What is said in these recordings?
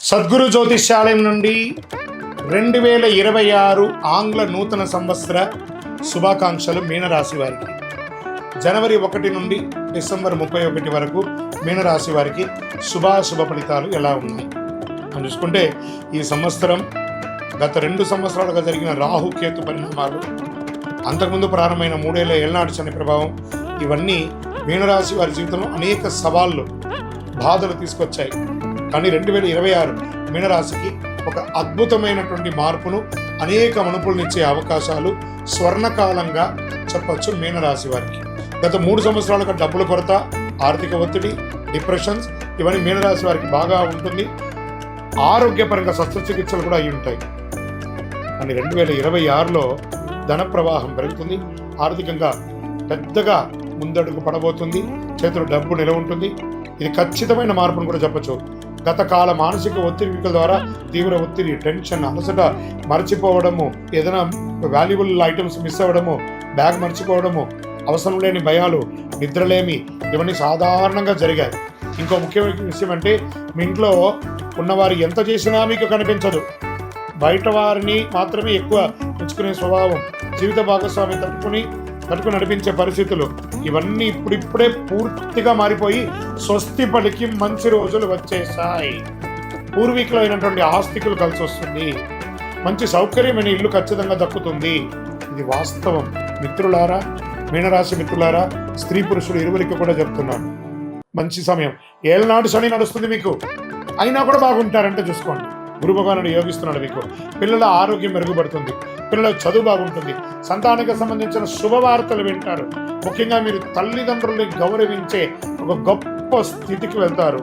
సద్గురు జ్యోతిష్యాలయం నుండి రెండు వేల ఇరవై ఆరు ఆంగ్ల నూతన సంవత్సర శుభాకాంక్షలు మీనరాశి వారికి. జనవరి ఒకటి నుండి డిసెంబర్ ముప్పై ఒకటి వరకు మీనరాశి వారికి శుభాశుభ ఫలితాలు ఎలా ఉన్నాయి? అని చూసుకుంటే ఈ సంవత్సరం గత రెండు సంవత్సరాలుగా జరిగిన రాహు కేతు పరిణామాలు అంతకుముందు ప్రారంభమైన మూడేళ్ళ ఏళ్నాడు శని ప్రభావం ఇవన్నీ మీనరాశి వారి జీవితంలో అనేక సవాళ్ళు బాధలు తీసుకొచ్చాయి. కానీ రెండు వేల ఇరవై ఆరు మీనరాశికి ఒక అద్భుతమైనటువంటి మార్పును అనేక మనుపులనిచ్చే అవకాశాలు స్వర్ణకాలంగా చెప్పచ్చు మీనరాశి వారికి. గత మూడు సంవత్సరాలుగా డబ్బుల కొరత ఆర్థిక ఒత్తిడి డిప్రెషన్స్ ఇవన్నీ మీనరాశి వారికి బాగా ఉంటుంది. ఆరోగ్యపరంగా శస్త్రచికిత్సలు కూడా అయి ఉంటాయి. కానీ రెండు వేల ఇరవై ఆరులో ధన ప్రవాహం పెరుగుతుంది. ఆర్థికంగా పెద్దగా ముందడుగు పడబోతుంది. చేతిలో డబ్బు నిలవ ఉంటుంది. ఇది ఖచ్చితమైన మార్పును కూడా చెప్పచ్చు. గత కాల మానసిక ఒత్తిడి ద్వారా తీవ్ర ఒత్తిడి టెన్షన్ అలసట మర్చిపోవడము ఏదైనా వాల్యుబుల్ ఐటమ్స్ మిస్ అవ్వడము బ్యాగ్ మర్చిపోవడము అవసరం లేని భయాలు నిద్రలేమి ఇవన్నీ సాధారణంగా జరిగాయి. ఇంకో ముఖ్యమైన విషయం అంటే మీ ఇంట్లో ఉన్నవారు ఎంత చేసినా మీకు కనిపించదు. బయట వారిని మాత్రమే ఎక్కువ మెచ్చుకునే స్వభావం జీవిత భాగస్వామి తట్టుకుని తట్టుకుని నడిపించే పరిస్థితులు ఇవన్నీ ఇప్పుడిప్పుడే పూర్తిగా మారిపోయి స్వస్తి పలికి మంచి రోజులు వచ్చేసాయి పూర్వీకులు అయినటువంటి ఆస్తికులు కలిసి వస్తుంది. మంచి సౌకర్యమైన ఇల్లు ఖచ్చితంగా దక్కుతుంది. ఇది వాస్తవం. మిత్రులారా మీనరాశి మిత్రులారా స్త్రీ పురుషులు ఇరువురికి కూడా చెప్తున్నాను. మంచి సమయం. ఏళ్ళనాడు శని నడుస్తుంది మీకు. అయినా కూడా బాగుంటారంటే చూసుకోండి. గురు భగవానుడు యోగిస్తున్నాడు మీకు. పిల్లల ఆరోగ్యం మెరుగుపడుతుంది. పిల్లల చదువు బాగుంటుంది. సంతానానికి సంబంధించిన శుభవార్తలు వింటారు. ముఖ్యంగా మీరు తల్లిదండ్రుల్ని గౌరవించే ఒక గొప్ప స్థితికి వెళ్తారు.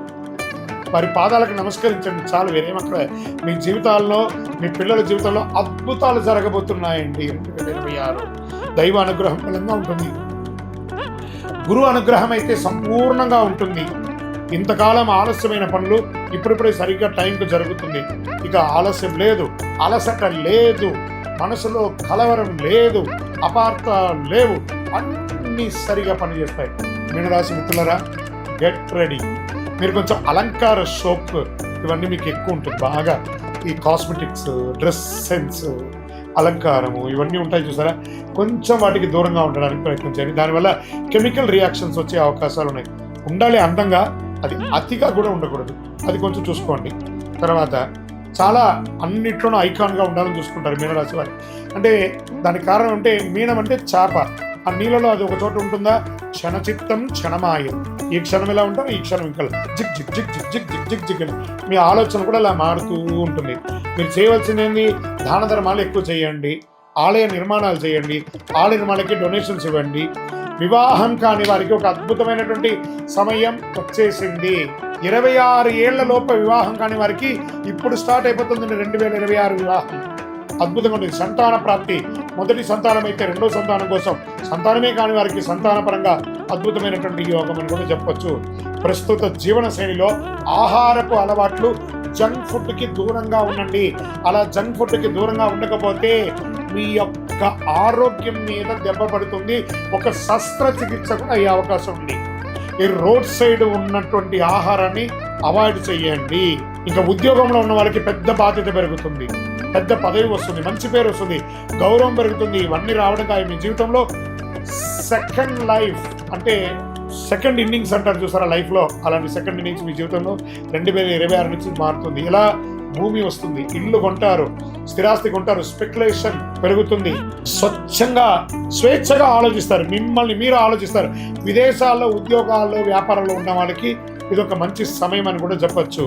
వారి పాదాలకు నమస్కరించండి. చాలు వేరేమక్కడ మీ జీవితాల్లో మీ పిల్లల జీవితంలో అద్భుతాలు జరగబోతున్నాయండి. రెండు వేల ఇరవై ఆరు. దైవ అనుగ్రహం బలంగా ఉంటుంది. గురు అనుగ్రహం అయితే సంపూర్ణంగా ఉంటుంది. ఇంతకాలం ఆలస్యమైన పనులు ఇప్పుడిప్పుడే సరిగ్గా టైంకు జరుగుతుంది. ఇక ఆలస్యం లేదు అలసట లేదు మనసులో కలవరం లేదు అపార్థ లేవు అన్నీ సరిగా పనిచేస్తాయి. మీనరాశి మిత్రులరా గెట్ రెడీ మీరు కొంచెం అలంకార సోప్ ఇవన్నీ మీకు ఎక్కువ ఉంటుంది బాగా. ఈ కాస్మెటిక్స్ డ్రెస్ సెన్స్ అలంకారము ఇవన్నీ ఉంటాయి చూసారా? కొంచెం వాటికి దూరంగా ఉండడానికి ప్రయత్నం చేయండి. దానివల్ల కెమికల్ రియాక్షన్స్ వచ్చే అవకాశాలు ఉన్నాయి. ఉండాలి అందంగా అది అతిగా కూడా ఉండకూడదు. అది కొంచెం చూసుకోండి. తర్వాత చాలా అన్నిట్లోనూ ఐకాన్గా ఉండాలని చూసుకుంటారు మీనరాశి వారి. అంటే దానికి కారణం అంటే మీనం అంటే చేప. ఆ నీళ్ళలో అది ఒక చోట ఉంటుందా? క్షణచిత్తం క్షణమాయం. ఈ క్షణం ఎలా ఉంటాం ఈ క్షణం ఇంకా జిక్ జిక్ జిక్ జిక్ జిక్ జిగ్ జిక్ జిక్ మీ ఆలోచన కూడా అలా మారుతూ ఉంటుంది. మీరు చేయవలసింది దాన ధర్మాలు ఎక్కువ చేయండి. ఆలయ నిర్మాణాలు చేయండి. ఆలయ నిర్మాణాలకి డొనేషన్స్ ఇవ్వండి. వివాహం కాని వారికి ఒక అద్భుతమైనటువంటి సమయం వచ్చేసింది. ఇరవై ఆరు ఏళ్ళ లోప వివాహం కాని వారికి ఇప్పుడు స్టార్ట్ అయిపోతుంది రెండు వేల ఇరవై ఆరు వివాహం. అద్భుతంగా ఉంటుంది సంతాన ప్రాప్తి. మొదటి సంతానం అయితే రెండో సంతానం కోసం సంతానమే కాని వారికి సంతానపరంగా అద్భుతమైనటువంటి యోగం అని కూడా చెప్పొచ్చు. ప్రస్తుత జీవన శైలిలో ఆహారపు అలవాట్లు జంక్ ఫుడ్కి దూరంగా ఉండండి. అలా జంక్ ఫుడ్కి దూరంగా ఉండకపోతే మీ యొక్క ఆరోగ్యం మీద దెబ్బ పడుతుంది. ఒక శస్త్రచికిత్స కూడా అయ్యే అవకాశం ఉంది. ఈ రోడ్ సైడ్ ఉన్నటువంటి ఆహారాన్ని అవాయిడ్ చేయండి. ఇంకా ఉద్యోగంలో ఉన్న వాళ్ళకి పెద్ద బాధ్యత పెరుగుతుంది. పెద్ద పదవి వస్తుంది మంచి పేరు వస్తుంది గౌరవం పెరుగుతుంది. ఇవన్నీ రావడం కాదు మీ జీవితంలో సెకండ్ లైఫ్ అంటే సెకండ్ ఇన్నింగ్స్ అంటారు చూసారా లైఫ్లో? అలాంటి సెకండ్ ఇన్నింగ్స్ మీ జీవితంలో రెండు వేల ఇరవై ఆరు నుంచి మారుతుంది. ఇలా భూమి వస్తుంది ఇల్లు కొంటారు స్థిరాస్తి కొంటారు స్పెక్యులేషన్ పెరుగుతుంది. స్వచ్ఛంగా స్వేచ్ఛగా ఆలోచిస్తారు. మిమ్మల్ని మీరు ఆలోచిస్తారు. విదేశాల్లో ఉద్యోగాల్లో వ్యాపారంలో ఉన్న వాళ్ళకి ఇది ఒక మంచి సమయం అని కూడా చెప్పచ్చు.